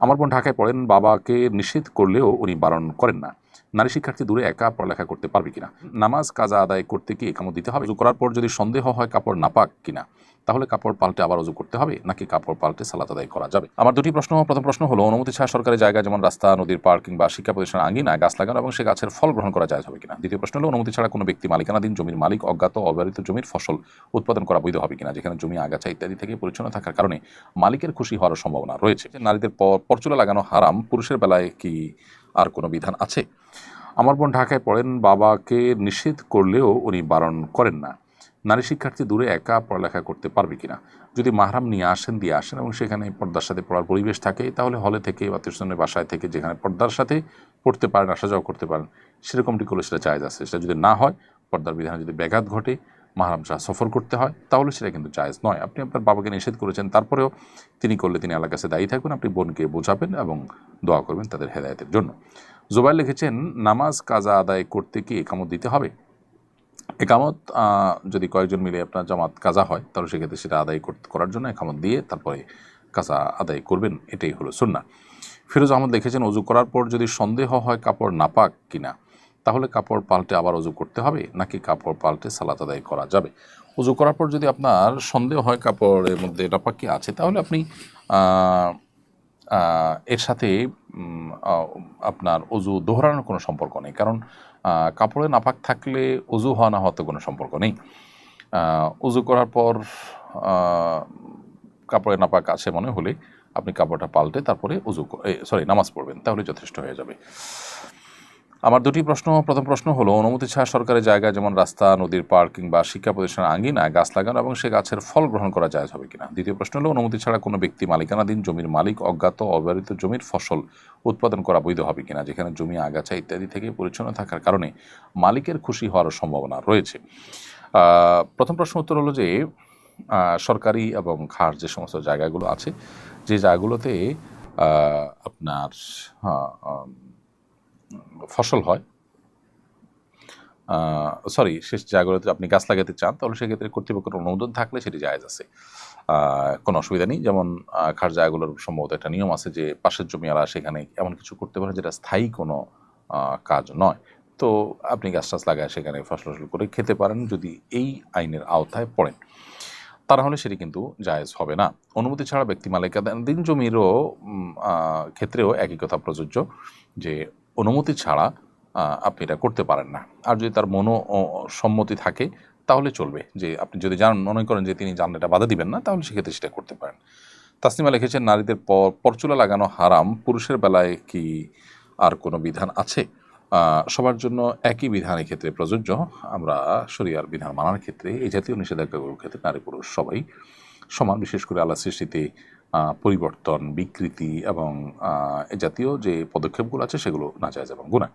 আমার বোন ঢাকায় পড়েন বাবাকে নিষেধ করলেও উনি বারণ করেন না। নারী শিক্ষার্থী দূরে একা পড়ালেখা করতে পারবে কিনা? নামাজ, কাজা আদায় করতে কি একামত দিতে হবে? করার পর যদি সন্দেহ হয় কাপড় না পাক কিনা? তাহলে কাপড় পাল্টে আবার উজু করতে হবে, নাকি কাপড় পাল্টে সালাত আদায় করা যাবে? আমার দুটি প্রশ্ন, প্রথম প্রশ্ন হলো, অনুমতি ছাড়া সরকারি জায়গা যেমন রাস্তা, নদীর পার্ক কিংবা শিক্ষা প্রতিষ্ঠান আঙ্গিনায় গাছ লাগানো এবং সে গাছের ফল গ্রহণ করা যায় হবে কিনা? দ্বিতীয় প্রশ্ন হলো, অনুমতি ছাড়া কোনো ব্যক্তি মালিকানাধীন জমির মালিক, অজ্ঞাত, অব্যবহৃত জমির ফসল উৎপাদন করা বৈধ হবে কিনা? যেখানে জমি, আগাছা ইত্যাদি থেকে পরিচ্ছন্ন থাকার কারণে মালিকের খুশি হওয়ার সম্ভাবনা রয়েছে। নারীদের পরচুলা লাগানো হারাম, পুরুষের বেলায় কি আর কোনো বিধান আছে? আমার বোন ঢাকায় পড়েন, বাবাকে নিষেধ করলেও উনি বারণ করেন না। নারী শিক্ষার্থী দূরে একা পড়ালেখা করতে পারবে কিনা? যদি মাহরাম নিয়ে আসেন, দিয়ে আসেন এবং সেখানে পর্দার সাথে পড়ার পরিবেশ থাকে, তাহলে হলে থেকে বা টিউশনের বাসায় থেকে যেখানে পর্দার সাথে পড়তে পারেন, আসা যাওয়া করতে পারেন, সেরকমটি করলে সেটা জায়জ আছে। সেটা যদি না হয়, পর্দার বিধানে যদি ব্যাঘাত ঘটে মাহরাম সাহা সফর করতে হয়, তাহলে সেটা কিন্তু জায়েজ নয়। আপনি আপনার বাবাকে নিষেধ করেছেন, তারপরেও তিনি করলে তিনি আল্লাহর কাছে দায়ী থাকবেন আপনি বোনকে বোঝাবেন এবং দোয়া করবেন তাদের হেদায়তের জন্য। জুবাইর লিখেছেন, নামাজ কাজা আদায় করতে কি একামত দিতে হবে? একামত যদি কয়েকজন মিলে আপনার জামাত কাজা হয়, তাহলে সেক্ষেত্রে সেটা আদায় করার জন্য একামত দিয়ে তারপরে কাজা আদায় করবেন, এটাই হলো সুন্না ফিরোজ আহমদ লিখেছেন, অজু করার পর যদি সন্দেহ হয় কাপড় নাপাক কিনা? তাহলে কাপড় পাল্টে আবার অজু করতে হবে? নাকি কাপড় পাল্টে সালাত আদায় করা যাবে? অজু করার পর যদি আপনার সন্দেহ হয় কাপড়ের মধ্যে নাপাক আছে, তাহলে আপনি এর সাথে আপনার অজু দোহরানোর কোনো সম্পর্ক নেই। কারণ কাপড়ে নাপাক থাকলে অজু হওয়া না হওয়াতে কোনো সম্পর্ক নেই। অজু করার পর কাপড়ে নাপাক আছে মনে হলে আপনি কাপড়টা পাল্টে তারপরে উজু সরি, নামাজ পড়বেন, তাহলে যথেষ্ট হয়ে যাবে। আমার দুটি প্রশ্ন, প্রথম প্রশ্ন হলো, অনুমতি ছাড়া সরকারি জায়গা যেমন রাস্তা, নদীর পার্ক কিংবা শিক্ষা প্রতিষ্ঠানের আঙ্গিনায় গাছ লাগানো এবং সে গাছের ফল গ্রহণ করা যায় হবে কিনা? দ্বিতীয় প্রশ্ন হলো, অনুমতি ছাড়া কোনো ব্যক্তি মালিকানাধীন জমির মালিক, অজ্ঞাত, অব্যবহৃত জমির ফসল উৎপাদন করা বৈধ হবে কিনা, যেখানে জমি, আগাছা ইত্যাদি থেকে পরিচ্ছন্ন থাকার কারণে মালিকের খুশি হওয়ার সম্ভাবনা রয়েছে। প্রথম প্রশ্ন উত্তর হলো যে সরকারি এবং খাস যে সমস্ত জায়গাগুলো আছে, যে জায়গাগুলোতে আপনার ফসল হয়। সরি শেষ জায়গাগুলোতে আপনি গাছ লাগাতে চান, তাহলে সেক্ষেত্রে কর্তৃপক্ষের অনুমোদন থাকলে সেটি জায়েজ আছে। কোনো অসুবিধা নেই। যেমন খার জায়গাগুলোর সম্ভবত একটা নিয়ম আছে যে পাশের জমিওয়ালা সেখানে এমন কিছু করতে পারে যেটা স্থায়ী কোনো কাজ নয়। তো আপনি গাছ টাছ লাগায় সেখানে ফসল ফসল করে খেতে পারেন যদি এই আইনের আওতায় পড়েন। তা হলে সেটি কিন্তু জায়েজ হবে না। অনুমতি ছাড়া ব্যক্তি মালিকানাধীন জমিরও ক্ষেত্রেও একই কথা প্রযোজ্য যে অনুমতি ছাড়া আপনি এটা করতে পারেন না। আর যদি তার মনো সম্মতি থাকে, তাহলে চলবে। যে আপনি যদি জান, মনে করেন যে তিনি জান এটা বাধা দিবেন না, তাহলে সেক্ষেত্রে সেটা করতে পারেন। তাসনিমা লিখেছেন, নারীদের প- পরচুলা লাগানো হারাম, পুরুষের বেলায় কি আর কোনো বিধান আছে? সবার জন্য একই বিধান ক্ষেত্রে প্রযোজ্য। আমরা শরিয়ার বিধান মানার ক্ষেত্রে এই জাতীয় নিষেধাজ্ঞাগুলোর ক্ষেত্রে নারী পুরুষ সবাই সমান, বিশেষ করে আল্লাহ সৃষ্টিতে পরিবর্তন বিকৃতি এবং এ জাতীয় যে পদক্ষেপগুলো আছে সেগুলো না যায় এবং গুণা